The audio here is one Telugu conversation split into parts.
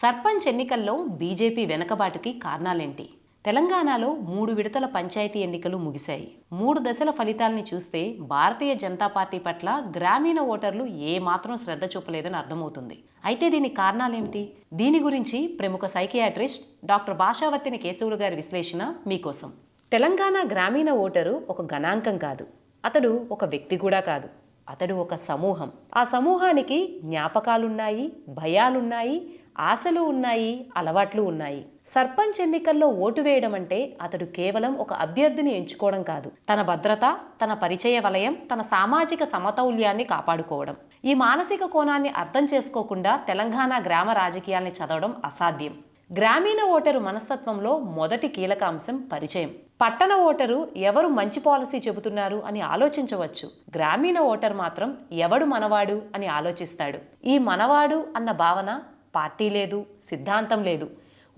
సర్పంచ్ ఎన్నికల్లో బీజేపీ వెనకబాటుకి కారణాలేంటి? తెలంగాణలో మూడు విడతల పంచాయతీ ఎన్నికలు ముగిశాయి. మూడు దశల ఫలితాల్ని చూస్తే భారతీయ జనతా పార్టీ పట్ల గ్రామీణ ఓటర్లు ఏమాత్రం శ్రద్ధ చూపలేదని అర్థమవుతుంది. అయితే దీని కారణాలేమిటి దీని గురించి ప్రముఖ సైకియాట్రిస్ట్ డాక్టర్ భాషావతిని కేశవులు గారి విశ్లేషణ మీకోసం. తెలంగాణ గ్రామీణ ఓటరు ఒక గణాంకం కాదు. అతడు ఒక వ్యక్తి కూడా కాదు. అతడు ఒక సమూహం. ఆ సమూహానికి జ్ఞాపకాలున్నాయి భయాలున్నాయి ఆశలు ఉన్నాయి అలవాట్లు ఉన్నాయి. సర్పంచ్ ఎన్నికల్లో ఓటు వేయడం అంటే అతడు కేవలం ఒక అభ్యర్థిని ఎంచుకోవడం కాదు. తన భద్రత తన పరిచయ వలయం తన సామాజిక సమతౌల్యాన్ని కాపాడుకోవడం. ఈ మానసిక కోణాన్ని అర్థం చేసుకోకుండా తెలంగాణ గ్రామ రాజకీయాల్ని చదవడం అసాధ్యం. గ్రామీణ ఓటరు మనస్తత్వంలో మొదటి కీలక అంశం పరిచయం. పట్టణ ఓటరు ఎవరు మంచి పాలసీ చెబుతున్నారు అని ఆలోచించవచ్చు. గ్రామీణ ఓటర్ మాత్రం ఎవడు మనవాడు అని ఆలోచిస్తాడు. ఈ మనవాడు అన్న భావన పార్టీ లేదు సిద్ధాంతం లేదు.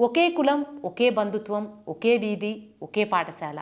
ఒకే కులం ఒకే బంధుత్వం ఒకే వీధి ఒకే పాఠశాల.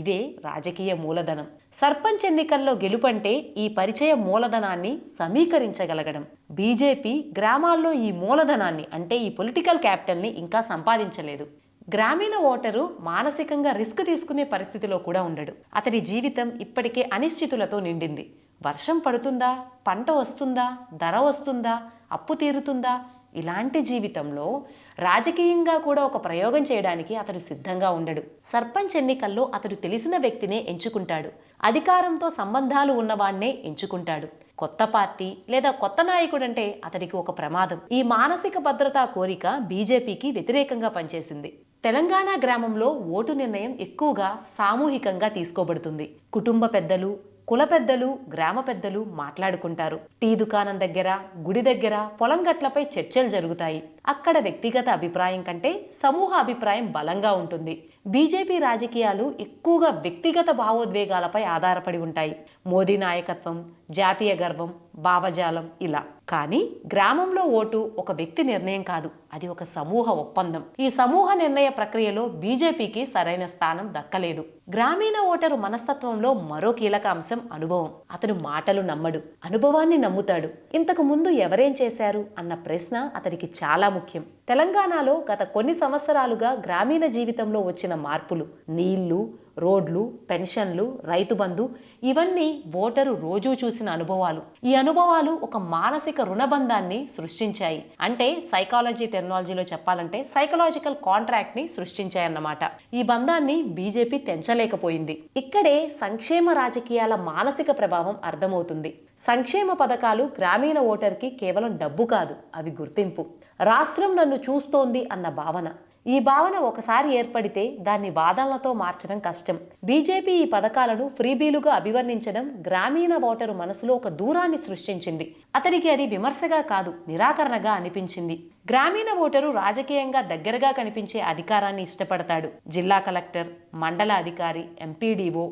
ఇదే రాజకీయ మూలధనం. సర్పంచ్ ఎన్నికల్లో గెలుపంటే ఈ పరిచయ మూలధనాన్ని సమీకరించగలగడం. బీజేపీ గ్రామాల్లో ఈ మూలధనాన్ని అంటే ఈ పొలిటికల్ క్యాపిటల్ని ఇంకా సంపాదించలేదు. గ్రామీణ ఓటరు మానసికంగా రిస్క్ తీసుకునే పరిస్థితిలో కూడా ఉండడు. అతడి జీవితం ఇప్పటికే అనిశ్చితులతో నిండింది. వర్షం పడుతుందా? పంట వస్తుందా? ధర వస్తుందా? అప్పు తీరుతుందా? ఇలాంటి జీవితంలో రాజకీయంగా కూడా ఒక ప్రయోగం చేయడానికి అతడు సిద్ధంగా ఉండడు. సర్పంచ్ ఎన్నికల్లో అతడు తెలిసిన వ్యక్తినే ఎంచుకుంటాడు. అధికారంతో సంబంధాలు ఉన్నవాణ్ణే ఎంచుకుంటాడు. కొత్త పార్టీ లేదా కొత్త నాయకుడంటే అతడికి ఒక ప్రమాదం. ఈ మానసిక భద్రతా కోరిక బీజేపీకి వ్యతిరేకంగా పనిచేసింది. తెలంగాణ గ్రామంలో ఓటు నిర్ణయం ఎక్కువగా సామూహికంగా తీసుకోబడుతుంది. కుటుంబ పెద్దలు కుల పెద్దలు గ్రామ పెద్దలు మాట్లాడుకుంటారు. టీ దుకాణం దగ్గర గుడి దగ్గర పొలం గట్లపై చర్చలు జరుగుతాయి. అక్కడ వ్యక్తిగత అభిప్రాయం కంటే సమూహ అభిప్రాయం బలంగా ఉంటుంది. బీజేపీ రాజకీయాలు ఎక్కువగా వ్యక్తిగత భావోద్వేగాలపై ఆధారపడి ఉంటాయి. మోదీ నాయకత్వం జాతీయ గర్వం భావజాలం ఇలా. కానీ గ్రామంలో ఓటు ఒక వ్యక్తి నిర్ణయం కాదు. అది ఒక సమూహ ఒప్పందం. ఈ సమూహ నిర్ణయ ప్రక్రియలో బీజేపీకి సరైన స్థానం దక్కలేదు. గ్రామీణ ఓటరు మనస్తత్వంలో మరో కీలక అంశం అనుభవం. అతను మాటలు నమ్మడు అనుభవాన్ని నమ్ముతాడు. ఇంతకు ముందు ఎవరేం చేశారు అన్న ప్రశ్న అతనికి చాలా ముఖ్యం. తెలంగాణలో గత కొన్ని సంవత్సరాలుగా గ్రామీణ జీవితంలో వచ్చిన మార్పులు నీళ్ళు రోడ్లు పెన్షన్లు రైతు బంధు ఇవన్నీ ఓటరు రోజూ చూసిన అనుభవాలు. ఈ అనుభవాలు ఒక మానసిక రుణబంధాన్ని సృష్టించాయి. అంటే సైకాలజీ టెక్నాలజీలో చెప్పాలంటే సైకలాజికల్ కాంట్రాక్ట్ని సృష్టించాయన్నమాట. ఈ బంధాన్ని బీజేపీ తెంచలేకపోయింది. ఇక్కడే సంక్షేమ రాజకీయాల మానసిక ప్రభావం అర్థమవుతుంది. సంక్షేమ పథకాలు గ్రామీణ ఓటర్కి కేవలం డబ్బు కాదు అవి గుర్తింపు. రాష్ట్రం నన్ను చూస్తోంది అన్న భావన. ఈ భావన ఒకసారి ఏర్పడితే దాన్ని వాదనలతో మార్చడం కష్టం. బీజేపీ ఈ పథకాలను ఫ్రీబీలుగా అభివర్ణించడం గ్రామీణ ఓటరు మనసులో ఒక దూరాన్ని సృష్టించింది. అతనికి అది విమర్శగా కాదు నిరాకరణగా అనిపించింది. గ్రామీణ ఓటరు రాజకీయంగా దగ్గరగా కనిపించే అధికారాన్ని ఇష్టపడతాడు. జిల్లా కలెక్టర్ మండల అధికారి ఎంపీడీఓ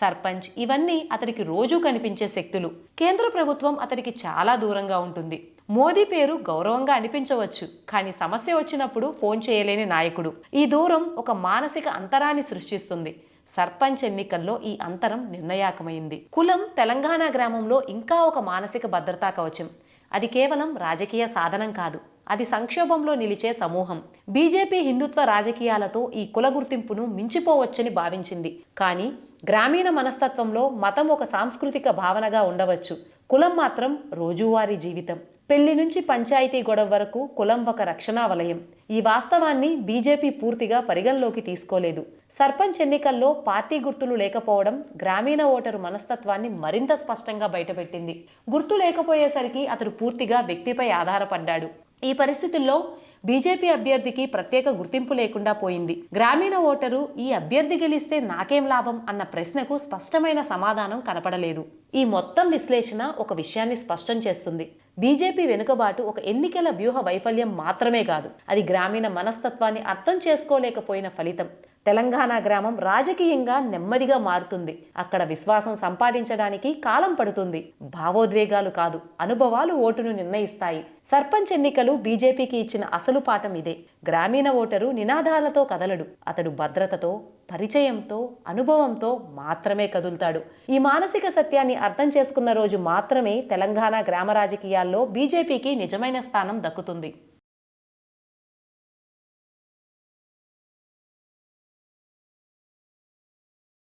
సర్పంచ్ ఇవన్నీ అతనికి రోజూ కనిపించే శక్తులు. కేంద్ర ప్రభుత్వం అతనికి చాలా దూరంగా ఉంటుంది. మోదీ పేరు గౌరవంగా అనిపించవచ్చు కానీ సమస్య వచ్చినప్పుడు ఫోన్ చేయలేని నాయకుడు. ఈ దూరం ఒక మానసిక అంతరాన్ని సృష్టిస్తుంది. సర్పంచ్ ఎన్నికల్లో ఈ అంతరం నిర్ణయాకమైంది కులం తెలంగాణ గ్రామంలో ఇంకా ఒక మానసిక భద్రతా కవచం. అది కేవలం రాజకీయ సాధనం కాదు అది సంక్షోభంలో నిలిచే సమూహం. బీజేపీ హిందుత్వ రాజకీయాలతో ఈ కుల గుర్తింపును మించిపోవచ్చని భావించింది. కానీ గ్రామీణ మనస్తత్వంలో మతం ఒక సాంస్కృతిక భావనగా ఉండవచ్చు. కులం మాత్రం రోజువారీ జీవితం. పెళ్ళి నుంచి పంచాయతీ గొడవ వరకు కులం ఒక రక్షణా వలయం. ఈ వాస్తవాన్ని బీజేపీ పూర్తిగా పరిగణలోకి తీసుకోలేదు. సర్పంచ్ ఎన్నికల్లో పార్టీ గుర్తులు లేకపోవడం గ్రామీణ ఓటరు మనస్తత్వాన్ని మరింత స్పష్టంగా బయటపెట్టింది. గుర్తు లేకపోయేసరికి అతడు పూర్తిగా వ్యక్తిపై ఆధారపడ్డాడు. ఈ పరిస్థితుల్లో బీజేపీ అభ్యర్థికి ప్రత్యేక గుర్తింపు లేకుండా పోయింది. గ్రామీణ ఓటరు ఈ అభ్యర్థి గెలిస్తే నాకేం లాభం అన్న ప్రశ్నకు స్పష్టమైన సమాధానం కనపడలేదు. ఈ మొత్తం విశ్లేషణ ఒక విషయాన్ని స్పష్టం చేస్తుంది. బీజేపీ వెనుకబాటు ఒక ఎన్నికల వ్యూహ వైఫల్యం మాత్రమే కాదు. అది గ్రామీణ మనస్తత్వాన్ని అర్థం చేసుకోలేకపోయిన ఫలితం. తెలంగాణ గ్రామం రాజకీయంగా నెమ్మదిగా మారుతుంది. అక్కడ విశ్వాసం సంపాదించడానికి కాలం పడుతుంది. భావోద్వేగాలు కాదు అనుభవాలు ఓటును నిర్ణయిస్తాయి. సర్పంచ్ ఎన్నికలు బీజేపీకి ఇచ్చిన అసలు పాఠం ఇదే. గ్రామీణ ఓటరు నినాదాలతో కదలడు. అతడు భద్రతతో పరిచయంతో అనుభవంతో మాత్రమే కదులుతాడు. ఈ మానసిక సత్యాన్ని అర్థం చేసుకున్న రోజు మాత్రమే తెలంగాణ గ్రామ రాజకీయాల్లో బీజేపీకి నిజమైన స్థానం దక్కుతుంది.